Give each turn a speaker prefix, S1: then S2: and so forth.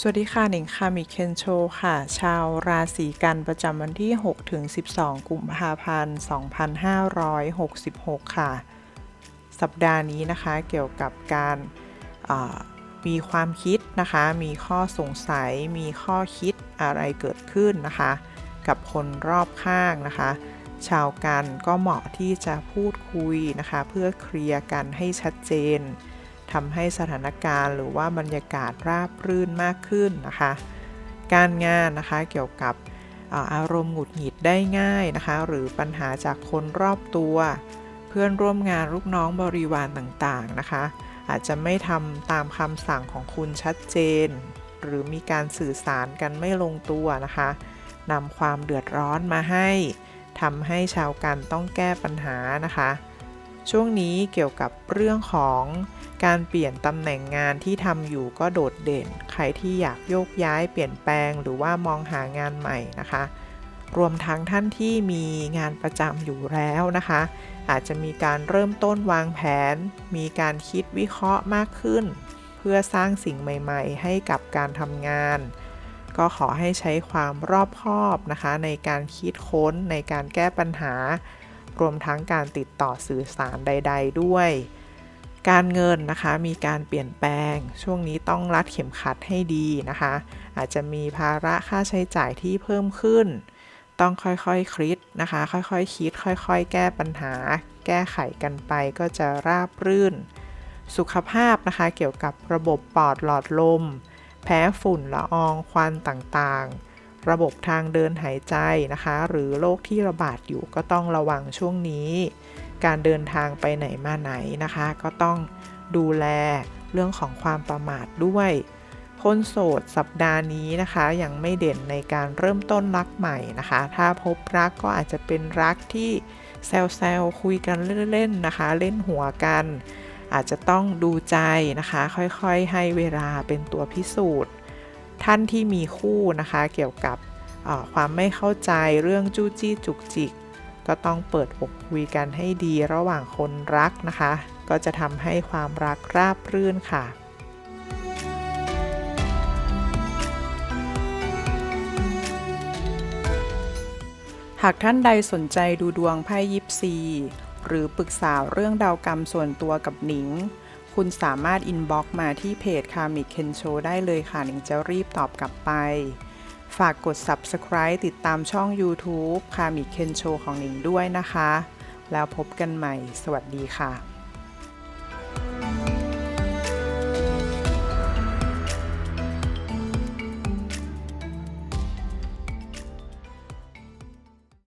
S1: สวัสดีค่ะหนิงค่ะมิเคนโชค่ะ ชาวราศีกันประจำวันที่ 6 ถึง 12 กุมภาพันธ์ 2566 ค่ะ สัปดาห์นี้นะคะเกี่ยวกับการมีความคิดนะคะ มีข้อสงสัย มีข้อคิดอะไรเกิดขึ้นนะคะ กับคนรอบข้างนะคะ ชาวกันก็เหมาะที่จะพูดคุยนะคะ เพื่อเคลียร์กันให้ชัดเจน ทำให้สถานการณ์หรือว่าบรรยากาศราบรื่นมากขึ้นนะคะ การงานนะคะเกี่ยวกับอาอารมณ์หงุดหงิดได้ง่ายนะคะ หรือปัญหาจากคนรอบตัว เพื่อนร่วมงานลูกน้องบริวารต่างๆนะคะ อาจจะไม่ทำตามคำสั่งของคุณชัดเจน หรือมีการสื่อสารกันไม่ลงตัวนะคะนำความเดือดร้อนมาให้ทำให้ชาวกันต้องแก้ปัญหานะคะ ช่วงนี้เกี่ยวกับเรื่องของการเปลี่ยนตำแหน่งงานที่ทำอยู่ก็โดดเด่น ใครที่อยากโยกย้ายเปลี่ยนแปลงหรือว่ามองหางานใหม่นะคะ รวมทั้งท่านที่มีงานประจำอยู่แล้วนะคะ อาจจะมีการเริ่มต้นวางแผน มีการคิดวิเคราะห์มากขึ้น เพื่อสร้างสิ่งใหม่ ๆ ให้กับการทำงาน ก็ขอให้ใช้ความรอบคอบนะคะ ในการคิดค้นในการแก้ปัญหา รวมทั้งการติดต่อสื่อสารใด ๆ ด้วย การเงินนะคะมีการเปลี่ยนแปลง ช่วงนี้ต้องรัดเข็มขัดให้ดีนะคะ อาจจะมีภาระค่าใช้จ่ายที่เพิ่มขึ้น ต้องค่อยๆคคิดนะคะ ค่อยๆคคิด ค่อยๆ แก้ปัญหา แก้ไขกันไปก็จะราบรื่น สุขภาพนะคะเกี่ยวกับระบบปอดหลอดลม แพ้ฝุ่นละอองควันต่างๆ ระบบทางเดินหายใจนะคะ หรือโรคที่ระบาดอยู่ก็ต้องระวังช่วงนี้ การเดินทางไปไหนมาไหนนะคะ ก็ต้องดูแลเรื่องของความประมาทด้วยคนโสดสัปดาห์นี้นะคะ ยังไม่เด่นในการเริ่มต้นรักใหม่นะคะ ถ้าพบรักก็อาจจะเป็นรักที่แซวๆคุยกันเล่นๆนะคะ เล่นหัวกัน อาจจะต้องดูใจนะคะ ค่อยๆให้เวลาเป็นตัวพิสูจน์ ท่านที่มีคู่นะคะ เกี่ยวกับความไม่เข้าใจเรื่องจู้จี้จุกจิก ก็ต้องเปิดอกคุยกันให้ดีระหว่างคนรักนะคะ ก็จะทำให้ความรักราบรื่นค่ะหากท่านใดสนใจดูดวงไพ่ยิปซี หรือปรึกษาเรื่องดาวกรรมส่วนตัวกับหนิง คุณสามารถอินบ็อกมาที่เพจคามิเคนโชได้เลยค่ะหนิงจะรีบตอบกลับไป ฝากกด subscribe ติดตามช่อง YouTube คามิเคนโชของหนิงด้วยนะคะ แล้วพบกันใหม่ สวัสดีค่ะ